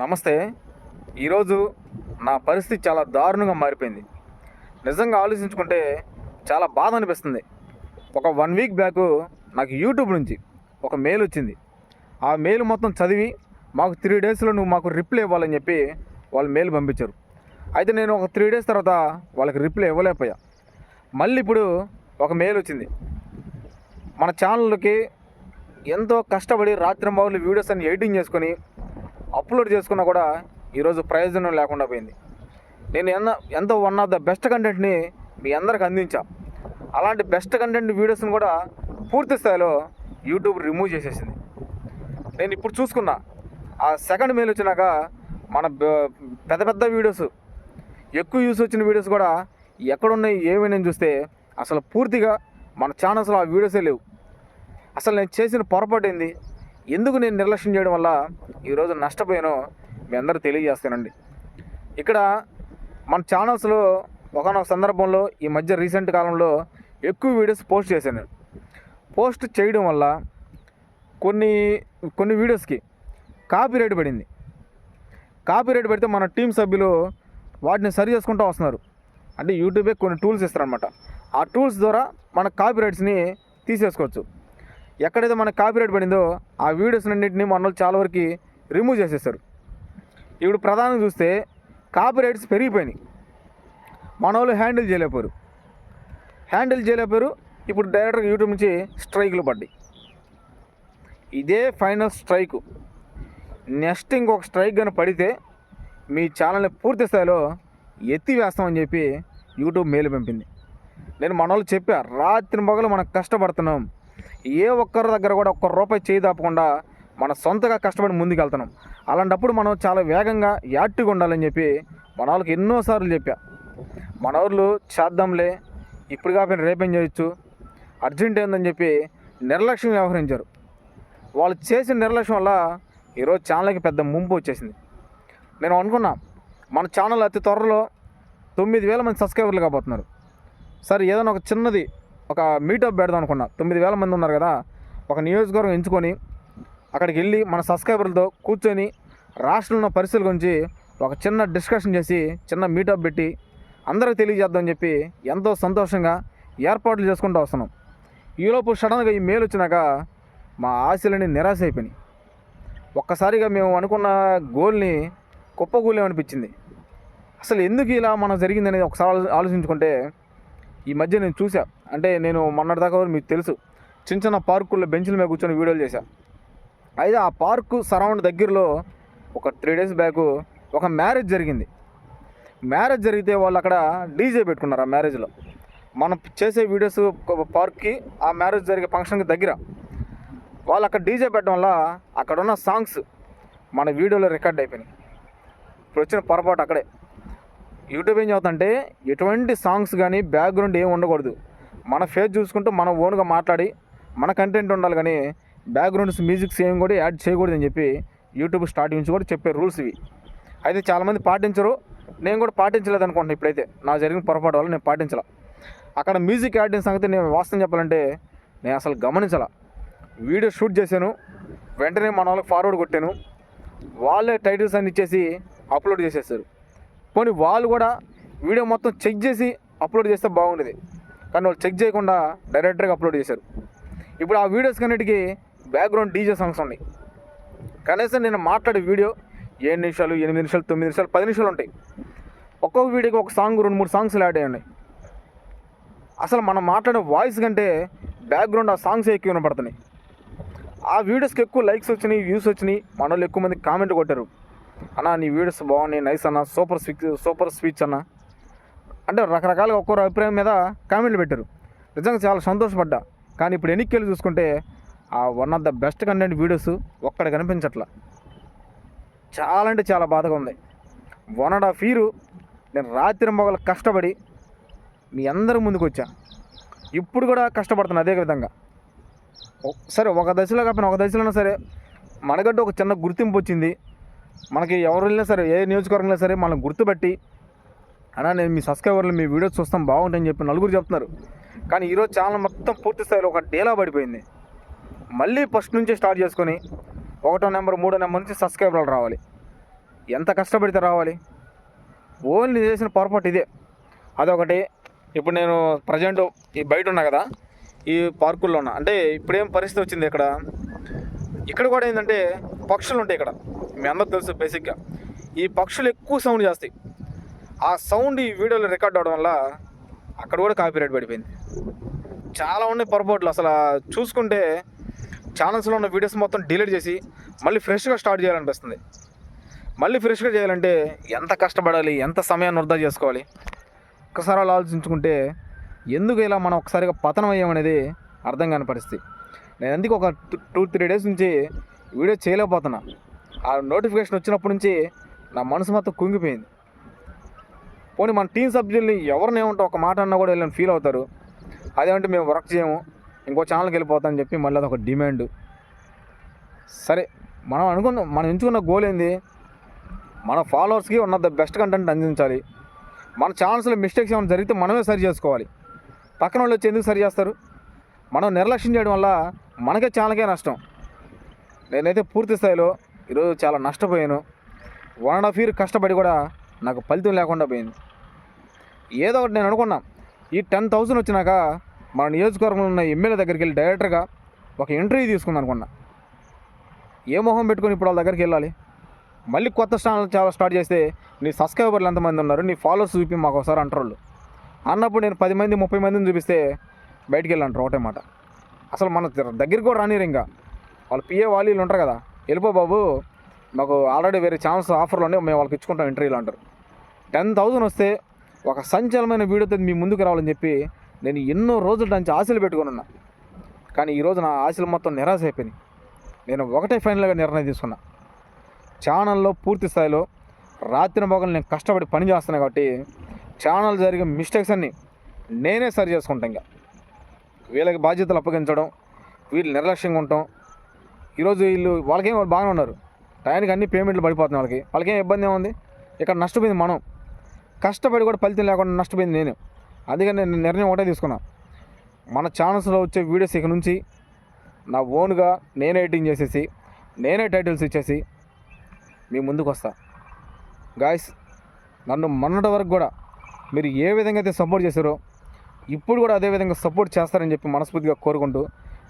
నమస్తే. ఈరోజు నా పరిస్థితి చాలా దారుణంగా మారిపోయింది. నిజంగా ఆలోచించుకుంటే చాలా బాధ అనిపిస్తుంది. ఒక వన్ వీక్ బ్యాక్ నాకు యూట్యూబ్ నుంచి ఒక మెయిల్ వచ్చింది. ఆ మెయిల్ మొత్తం చదివి మాకు త్రీ డేస్లో నువ్వు మాకు రిప్లై ఇవ్వాలని చెప్పి వాళ్ళు మెయిల్ పంపించారు. అయితే నేను ఒక త్రీ డేస్ తర్వాత వాళ్ళకి రిప్లై ఇవ్వలేకపోయా. మళ్ళీ ఇప్పుడు ఒక మెయిల్ వచ్చింది. మన ఛానల్కి ఎంతో కష్టపడి రాత్రింబావులు వీడియోస్ అన్ని ఎడిటింగ్ చేసుకొని అప్లోడ్ చేసుకున్నా కూడా ఈరోజు ప్రయోజనం లేకుండా పోయింది. నేను ఎన్న ఎంతో వన్ ఆఫ్ ద బెస్ట్ కంటెంట్ని మీ అందరికి అందించా. అలాంటి బెస్ట్ కంటెంట్ వీడియోస్ని కూడా పూర్తి స్థాయిలో యూట్యూబ్ రిమూవ్ చేసేసింది. నేను ఇప్పుడు చూసుకున్నా ఆ సెకండ్ మెయిల్ వచ్చినాక మన పెద్ద పెద్ద వీడియోస్ ఎక్కువ యూస్ వచ్చిన వీడియోస్ కూడా ఎక్కడున్నాయి ఏమైనా చూస్తే అసలు పూర్తిగా మన ఛానల్స్లో ఆ వీడియోసే లేవు. అసలు నేను చేసిన పొరపాటు ఏంది? ఎందుకు నేను నిర్లక్ష్యం చేయడం వల్ల ఈరోజు నష్టపోయానో మీ అందరూ తెలియజేస్తానండి. ఇక్కడ మన ఛానల్స్లో ఒకనొక సందర్భంలో ఈ మధ్య రీసెంట్ కాలంలో ఎక్కువ వీడియోస్ పోస్ట్ చేశాను. పోస్ట్ చేయడం వల్ల కొన్ని కొన్ని వీడియోస్కి కాపీ రేట్ పడింది. కాపీ రైట్ పెడితే మన టీం సభ్యులు వాటిని సరి చేసుకుంటూ వస్తున్నారు. అంటే యూట్యూబే కొన్ని టూల్స్ ఇస్తారనమాట ఆ టూల్స్ ద్వారా మన కాపీ రైట్స్ని తీసేసుకోవచ్చు. ఎక్కడైతే మనకు కాపీరైట్ పడిందో ఆ వీడియోస్ అన్నింటినీ మన వాళ్ళు చాలా వరకు రిమూవ్ చేసేస్తారు. ఇప్పుడు ప్రధానంగా చూస్తే కాపీరైట్స్ పెరిగిపోయినాయి. మన వాళ్ళు హ్యాండిల్ చేయలేకపోయారు. హ్యాండిల్ చేయలేకపోయారు. ఇప్పుడు డైరెక్ట్గా యూట్యూబ్ నుంచి స్ట్రైక్లు పడ్డాయి. ఇదే ఫైనల్ స్ట్రైక్ నెక్స్ట్ ఇంకొక స్ట్రైక్ కానీ పడితే మీ ఛానల్ని పూర్తి స్థాయిలో ఎత్తివేస్తామని చెప్పి యూట్యూబ్ మెయిల్ పంపింది. నేను మన వాళ్ళు చెప్పా రాత్రి మొగలు మనం కష్టపడుతున్నాం. ఏ ఒక్కరి దగ్గర కూడా ఒక్క రూపాయి చేయి దాపకుండా మన సొంతగా కష్టపడి ముందుకు వెళ్తున్నాం అలాంటప్పుడు మనం చాలా వేగంగా యాక్టివ్గా ఉండాలని చెప్పి మన వాళ్ళకి ఎన్నోసార్లు చెప్పా. మన వాళ్ళు చేద్దాంలే ఇప్పుడు కాకపోయినా రేపేం చేయొచ్చు అర్జెంట్ ఏందని చెప్పి నిర్లక్ష్యం వ్యవహరించారు. వాళ్ళు చేసిన నిర్లక్ష్యం వల్ల ఈరోజు ఛానల్కి పెద్ద ముంపు వచ్చేసింది. నేను అనుకున్నా మన ఛానల్ అతి త్వరలో తొమ్మిది వేల మంది సబ్స్క్రైబర్లు కాబోతున్నారు. సరే ఏదైనా ఒక చిన్నది ఒక మీటప్ పెడదాం అనుకున్నా. తొమ్మిది వేల మంది ఉన్నారు కదా. ఒక నియోజకవర్గం ఎంచుకొని అక్కడికి వెళ్ళి మన సబ్స్క్రైబర్లతో కూర్చొని రాష్ట్రంలో ఉన్న పరిస్థితుల గురించి ఒక చిన్న డిస్కషన్ చేసి చిన్న మీటప్ పెట్టి అందరికి తెలియజేద్దామని చెప్పి ఎంతో సంతోషంగా ఏర్పాట్లు చేసుకుంటూ వస్తున్నాం. ఈలోపు సడన్గా ఈ మేలు వచ్చినాక మా ఆశలన్నీ నిరాశ అయిపోయినాయి. ఒక్కసారిగా మేము అనుకున్న గోల్ని కుప్పగూలేమనిపించింది అసలు ఎందుకు ఇలా మనం జరిగిందనేది ఒకసారి ఆలోచించుకుంటే ఈ మధ్య నేను చూసా అంటే నేను మొన్నటిదాకా మీకు తెలుసు చిన్న చిన్న పార్కుల్లో బెంచ్ల మీద కూర్చొని వీడియోలు చేశాను అయితే ఆ పార్కు సరౌండ్ దగ్గరలో ఒక త్రీ డేస్ బ్యాక్ ఒక మ్యారేజ్ జరిగింది. మ్యారేజ్ జరిగితే వాళ్ళు అక్కడ డీజే పెట్టుకున్నారు ఆ మ్యారేజ్లో మనం చేసే వీడియోస్ పార్క్కి ఆ మ్యారేజ్ జరిగే ఫంక్షన్కి దగ్గర. వాళ్ళు అక్కడ డీజే పెట్టడం వల్ల అక్కడ ఉన్న సాంగ్స్ మన వీడియోలో రికార్డ్ అయిపోయినాయి. ఇప్పుడు వచ్చిన పొరపాటు అక్కడే. యూట్యూబ్ ఏం చదువుతుంటే ఎటువంటి సాంగ్స్ కానీ బ్యాక్గ్రౌండ్ ఏం ఉండకూడదు. మన ఫేస్ చూసుకుంటూ మనం ఓన్గా మాట్లాడి మన కంటెంట్ ఉండాలి కానీ బ్యాక్గ్రౌండ్స్ మ్యూజిక్స్ ఏం కూడా యాడ్ చేయకూడదని చెప్పి యూట్యూబ్ స్టార్టింగ్ నుంచి కూడా చెప్పే రూల్స్ ఇవి. అయితే చాలామంది పాటించరు. నేను కూడా పాటించలేదు అనుకుంటున్నాను ఇప్పుడైతే. నా జరిగిన పొరపాటు వల్ల నేను పాటించాల. అక్కడ మ్యూజిక్ యాడ్ సంగతి నేను వాస్తవం చెప్పాలంటే నేను అసలు గమనించాల. వీడియో షూట్ చేశాను. వెంటనే మన వాళ్ళకి ఫార్వర్డ్ కొట్టాను. వాళ్ళే టైటిల్స్ అన్ని ఇచ్చేసి అప్లోడ్ చేసేస్తారు. పోనీ వాళ్ళు కూడా వీడియో మొత్తం చెక్ చేసి అప్లోడ్ చేస్తే బాగుండేది. కానీ వాళ్ళు చెక్ చేయకుండా డైరెక్ట్గా అప్లోడ్ చేశారు. ఇప్పుడు ఆ వీడియోస్ కన్నిటికీ బ్యాక్గ్రౌండ్ డీజే సాంగ్స్ ఉన్నాయి. కనీసం నేను మాట్లాడే వీడియో ఏడు నిమిషాలు ఎనిమిది నిమిషాలు తొమ్మిది నిమిషాలు పది నిమిషాలు ఉంటాయి. ఒక్కొక్క వీడియోకి ఒక సాంగ్ రెండు మూడు సాంగ్స్ యాడ్ అయ్యి ఉన్నాయి. అసలు మనం మాట్లాడే వాయిస్ కంటే బ్యాక్గ్రౌండ్ ఆ సాంగ్స్ ఎక్కువ వినపడుతున్నాయి. ఆ వీడియోస్కి ఎక్కువ లైక్స్ వచ్చినాయి వ్యూస్ వచ్చినాయి. మన వాళ్ళు ఎక్కువ మంది కామెంట్ కొట్టారు. అన్న నీ వీడియోస్ బాగున్నాయి. నైస్ అన్న. సూపర్ స్విచ్ సూపర్ స్పీచ్ అన్న. అంటే రకరకాలుగా ఒక్కొక్క అభిప్రాయం మీద కామెంట్లు పెట్టారు. నిజంగా చాలా సంతోషపడ్డా. కానీ ఇప్పుడు ఎన్నికలు చూసుకుంటే ఆ one of the best content videos ఒక్కడ కనిపించట్లా. చాలా అంటే చాలా బాధగా ఉంది. వన్ అండ్ హాఫ్ ఇయర్ నేను రాత్రి మొగలు కష్టపడి మీ అందరి ముందుకు వచ్చా. ఇప్పుడు కూడా కష్టపడుతున్నా అదే విధంగా. సరే ఒక దశలో కాకపోయినా ఒక దశలో సరే మనకంటూ ఒక చిన్న గుర్తింపు వచ్చింది. మనకి ఎవరు వెళ్ళినా సరే ఏ నియోజకవర్గంలో సరే మనం గుర్తుపెట్టి అన్నా నేను మీ సబ్స్క్రైబర్లు మీ వీడియోస్ చూస్తాం బాగుంటాయని చెప్పి నలుగురు చెప్తున్నారు. కానీ ఈరోజు ఛానల్ మొత్తం పూర్తి స్థాయిలో ఒక డేలా పడిపోయింది. మళ్ళీ ఫస్ట్ నుంచి స్టార్ట్ చేసుకొని ఒకటో నెంబర్ మూడో నెంబర్ నుంచి సబ్స్క్రైబర్లు రావాలి. ఎంత కష్టపడితే రావాలి. ఓన్లీ చేసిన పొరపాటు ఇదే. అదొకటి. ఇప్పుడు నేను ప్రజెంట్ ఈ బయట ఉన్నా కదా ఈ పార్కుల్లో ఉన్నా. అంటే ఇప్పుడేం పరిస్థితి వచ్చింది ఇక్కడ? ఇక్కడ కూడా ఏంటంటే పక్షులు ఉంటాయి ఇక్కడ. మీ అందరూ తెలుసు బేసిక్గా. ఈ పక్షులు ఎక్కువ సౌండ్ చేస్తాయి. ఆ సౌండ్ ఈ వీడియోలో రికార్డ్ అవడం వల్ల అక్కడ కూడా కాపీరైట్ పడిపోయింది. చాలా ఉన్నాయి పొరపాట్లు. అసలు చూసుకుంటే ఛానల్స్లో ఉన్న వీడియోస్ మొత్తం డిలీట్ చేసి మళ్ళీ ఫ్రెష్గా స్టార్ట్ చేయాలనిపిస్తుంది. మళ్ళీ ఫ్రెష్గా చేయాలంటే ఎంత కష్టపడాలి? ఎంత సమయాన్ని వృధా చేసుకోవాలి? ఒకసారి అలా ఆలోచించుకుంటే ఎందుకు ఇలా మనం ఒకసారిగా పతనం అయ్యామనేది అర్థం కాని పరిస్థితి. నేను ఎందుకు ఒక టూ త్రీ డేస్ నుంచి వీడియో చేయలేకపోతున్నా. ఆ నోటిఫికేషన్ వచ్చినప్పటి నుంచి నా మనసు మొత్తం కుంగిపోయింది. పోనీ మన టీం సభ్యుల్ని ఎవరిని ఏమంటే ఒక మాట అన్నా కూడా వెళ్ళిన ఫీల్ అవుతారు. అదేమంటే మేము వర్క్ చేయము ఇంకో ఛానల్కి వెళ్ళిపోతాం అని చెప్పి మళ్ళీ అదొక డిమాండ్ సరే మనం అనుకున్న మనం ఎంచుకున్న గోల్ ఏంది? మన ఫాలోవర్స్కి ఉన్న ద బెస్ట్ కంటెంట్ అందించాలి. మన ఛానల్స్లో మిస్టేక్స్ ఏమైనా జరిగితే మనమే సరి చేసుకోవాలి. పక్కన వాళ్ళు వచ్చి ఎందుకు సరి చేస్తారు? మనం నిర్లక్ష్యం చేయడం వల్ల మనకే ఛానల్కే నష్టం. నేనైతే పూర్తి స్థాయిలో ఈరోజు చాలా నష్టపోయాను. వన్ అండ్ హాఫ్ ఇయర్ కష్టపడి కూడా నాకు ఫలితం లేకుండా పోయింది. ఏదో ఒకటి నేను అనుకున్నా. ఈ టెన్ థౌసండ్ వచ్చినాక మన నియోజకవర్గంలో ఉన్న ఎమ్మెల్యే దగ్గరికి వెళ్ళి డైరెక్టర్గా ఒక ఇంటర్వ్యూ తీసుకుందాం అనుకున్నా. ఏ మొహం పెట్టుకొని ఇప్పుడు వాళ్ళ దగ్గరికి వెళ్ళాలి? మళ్ళీ కొత్త ఛానల్ చాలా స్టార్ట్ చేస్తే నీ సబ్స్క్రైబర్లు ఎంతమంది ఉన్నారు? నీ ఫాలోవర్స్ చూపి మాకు ఒకసారి అంటారు వాళ్ళు. అన్నప్పుడు నేను పది మంది ముప్పై మందిని చూపిస్తే బయటికి వెళ్ళంటారు ఒకటే మాట. అసలు మన దగ్గరికి కూడా రానిరు ఇంకా. వాళ్ళు పిఏ వాళ్ళు ఉంటారు కదా. వెళ్ళిపో బాబు. మాకు ఆల్రెడీ వేరే ఛాన్స్ ఆఫర్లు ఉన్నాయి మేము వాళ్ళకి ఇచ్చుకుంటాం ఇంటర్వ్యూలు అంటారు. టెన్ థౌజండ్ వస్తే ఒక సంచలనమైన వీడియోతో మీ ముందుకు రావాలని చెప్పి నేను ఎన్నో రోజుల నుంచి ఆశలు పెట్టుకుని ఉన్నా. కానీ ఈరోజు నా ఆశలు మొత్తం నిరాశ అయిపోయినాయి. నేను ఒకటే ఫైనల్గా నిర్ణయం తీసుకున్నా. ఛానల్లో పూర్తి స్థాయిలో రాత్రి మొగలు నేను కష్టపడి పని చేస్తున్నాను కాబట్టి ఛానల్ జరిగే మిస్టేక్స్ అన్నీ నేనే సరి చేసుకుంటాను ఇంకా. వీళ్ళకి బాధ్యతలు అప్పగించడం వీళ్ళు నిర్లక్ష్యంగా ఉండటం ఈరోజు వీళ్ళు వాళ్ళకేం వాళ్ళు బాగానే ఉన్నారు. టైంకి అన్ని పేమెంట్లు పడిపోతున్నాయి వాళ్ళకి. వాళ్ళకేం ఇబ్బంది ఏముంది? ఇక్కడ నష్టపోయింది మనం. కష్టపడి కూడా ఫలితం లేకుండా నష్టపోయింది నేను. అందుకని నేను నిర్ణయం ఒకటే తీసుకున్నా. మన ఛానల్స్లో వచ్చే వీడియోస్ ఇక నుంచి నా ఓన్గా నేనే ఎడిటింగ్ చేసేసి నేనే టైటిల్స్ ఇచ్చేసి మీ ముందుకు వస్తా. గాయస్ నన్ను మొన్నటి వరకు కూడా మీరు ఏ విధంగా అయితే సపోర్ట్ చేశారో ఇప్పుడు కూడా అదే విధంగా సపోర్ట్ చేస్తారని చెప్పి మనస్ఫూర్తిగా కోరుకుంటూ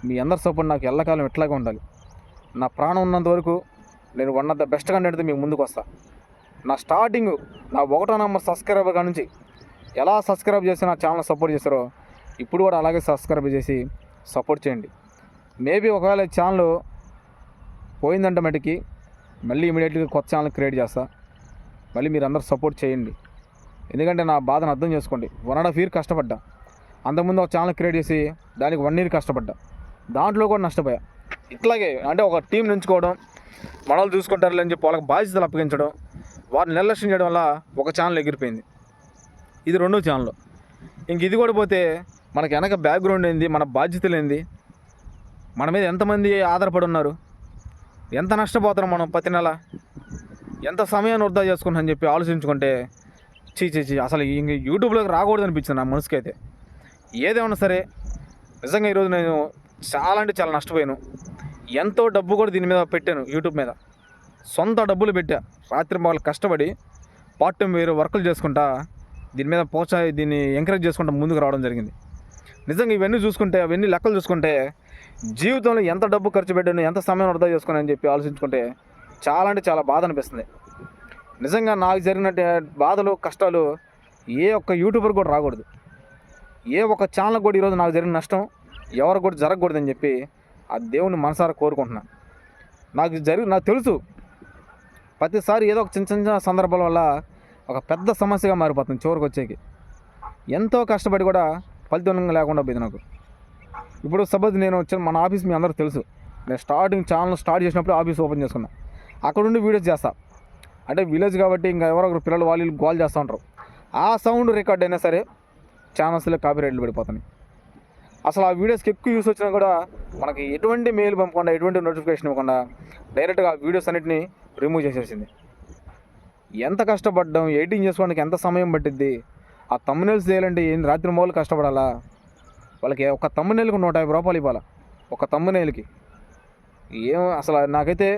మీ అందరి సపోర్ట్ నాకు ఎల్లకాలం ఇట్లాగే ఉండాలి. నా ప్రాణం ఉన్నంత వరకు నేను వన్ ఆఫ్ ద బెస్ట్ కంటెంట్తో మీకు ముందుకు వస్తా. నా స్టార్టింగ్ నా ఒకటో నెంబర్ సబ్స్క్రైబర్ కాడ నుంచి ఎలా సబ్స్క్రైబ్ చేసి నా ఛానల్ సపోర్ట్ చేస్తారో ఇప్పుడు కూడా అలాగే సబ్స్క్రైబ్ చేసి సపోర్ట్ చేయండి. మేబీ ఒకవేళ ఛానల్ పోయిందంటే మటుకి మళ్ళీ ఇమీడియట్గా కొత్త ఛానల్ క్రియేట్ చేస్తా. మళ్ళీ మీరు అందరూ సపోర్ట్ చేయండి. ఎందుకంటే నా బాధను అర్థం చేసుకోండి. వన్ అండ్ హాఫ్ ఇయర్ కష్టపడ్డా. అంతకుముందు ఒక ఛానల్ క్రియేట్ చేసి దానికి వన్ ఇయర్ కష్టపడ్డా. దాంట్లో కూడా నష్టపోయా. ఇట్లాగే అంటే ఒక టీం నుంచుకోవడం మనల్ని చూసుకుంటారు అని చెప్పి వాళ్ళకి బాధ్యతలు అప్పగించడం వారిని నిర్లక్ష్యం చేయడం వల్ల ఒక ఛానల్ ఎగిరిపోయింది. ఇది రెండో ఛానల్. ఇంక ఇది కూడా పోతే మనకి వెనక బ్యాక్గ్రౌండ్ ఏంది మన బాధ్యతలు ఏంది మన మీద ఎంతమంది ఆధారపడి ఉన్నారు ఎంత నష్టపోతున్నాం మనం ప్రతి నెల ఎంత సమయాన్ని వృధా చేసుకుంటాం అని చెప్పి ఆలోచించుకుంటే చీ చీ చీ అసలు ఇంక యూట్యూబ్లోకి రాకూడదు అనిపించింది నా మనసుకి అయితే ఏదేమన్నా సరే నిజంగా ఈరోజు నేను చాలా అంటే చాలా నష్టపోయాను. ఎంతో డబ్బు కూడా దీని మీద పెట్టాను యూట్యూబ్ మీద. సొంత డబ్బులు పెట్టా. రాత్రి వాళ్ళు కష్టపడి పార్ట్ టైం వేరే వర్కులు చేసుకుంటా దీని మీద ప్రోత్సాహ దీన్ని ఎంకరేజ్ చేసుకుంటా ముందుకు రావడం జరిగింది. నిజంగా ఇవన్నీ చూసుకుంటే అవన్నీ లెక్కలు చూసుకుంటే జీవితంలో ఎంత డబ్బు ఖర్చు పెట్టాను ఎంత సమయం వృధా చేసుకుని అని చెప్పి ఆలోచించుకుంటే చాలా అంటే చాలా బాధ అనిపిస్తుంది. నిజంగా నాకు జరిగిన బాధలు కష్టాలు ఏ ఒక్క యూట్యూబర్ కూడా రాకూడదు. ఏ ఒక్క ఛానల్ కూడా ఈరోజు నాకు జరిగిన నష్టం ఎవరు కూడా జరగకూడదని చెప్పి ఆ దేవుని మనసారా కోరుకుంటున్నా. నాకు జరిగి నాకు తెలుసు. ప్రతిసారి ఏదో ఒక చిన్న చిన్న సందర్భాల వల్ల ఒక పెద్ద సమస్యగా మారిపోతుంది చివరికి వచ్చేకి. ఎంతో కష్టపడి కూడా ఫలితం లేకుండా పోయింది నాకు. ఇప్పుడు సపోజ్ నేను వచ్చిన మన ఆఫీస్ మీ అందరూ తెలుసు. నేను స్టార్టింగ్ ఛానల్ స్టార్ట్ చేసినప్పుడు ఆఫీస్ ఓపెన్ చేసుకున్నా. అక్కడ నుండి వీడియోస్ చేస్తా. అంటే విలేజ్ కాబట్టి ఇంకా ఎవరో ఒకరు పిల్లలు వాళ్ళు గోల్ చేస్తూ ఉంటారు. ఆ సౌండ్ రికార్డ్ అయినా సరే ఛానల్స్లో కాపీ రైట్లు పడిపోతున్నాయి. అసలు ఆ వీడియోస్కి ఎక్కువ యూస్ వచ్చినా కూడా మనకి ఎటువంటి మెయిల్ పంపకుండా ఎటువంటి నోటిఫికేషన్ ఇవ్వకుండా డైరెక్ట్గా ఆ వీడియోస్ అన్నిటిని రిమూవ్ చేసేసింది. ఎంత కష్టపడ్డాం ఎడిటింగ్ చేసుకోవడానికి ఎంత సమయం పట్టిద్ది ఆ తమ్మునేల్స్ చేయాలంటే ఏం రాత్రి మొదలు కష్టపడాలా? వాళ్ళకి ఒక తమ్మునేలకు నూట యాభై రూపాయలు ఇవ్వాలా? ఒక తమ్మునేలకి ఏం అసలు నాకైతే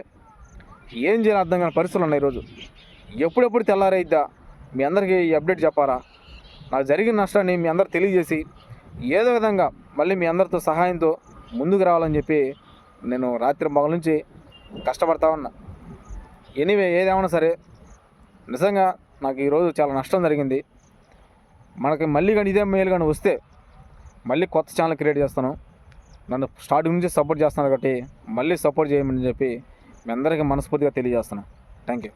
ఏం చేయాలి అర్థం కాని పరిస్థితులు ఉన్నాయి ఈరోజు. ఎప్పుడెప్పుడు తెల్లారైద్దా? మీ అందరికీ ఈ అప్డేట్ చెప్పారా నాకు జరిగిన నష్టాన్ని మీ అందరు తెలియజేసి ఏదో విధంగా మళ్ళీ మీ అందరితో సహాయంతో ముందుకు రావాలని చెప్పి నేను రాత్రి మొగల నుంచి కష్టపడతా ఉన్నా. ఎనీవే ఏదేమన్నా సరే నిజంగా నాకు ఈరోజు చాలా నష్టం జరిగింది. మనకి మళ్ళీ కానీ ఇదే మెయిల్ కానీ వస్తే మళ్ళీ కొత్త ఛానల్ క్రియేట్ చేస్తాను. నన్ను స్టార్టింగ్ నుంచి సపోర్ట్ చేస్తున్నాను కాబట్టి మళ్ళీ సపోర్ట్ చేయమని చెప్పి మీ అందరికీ మనస్ఫూర్తిగా తెలియజేస్తున్నాను. Thank you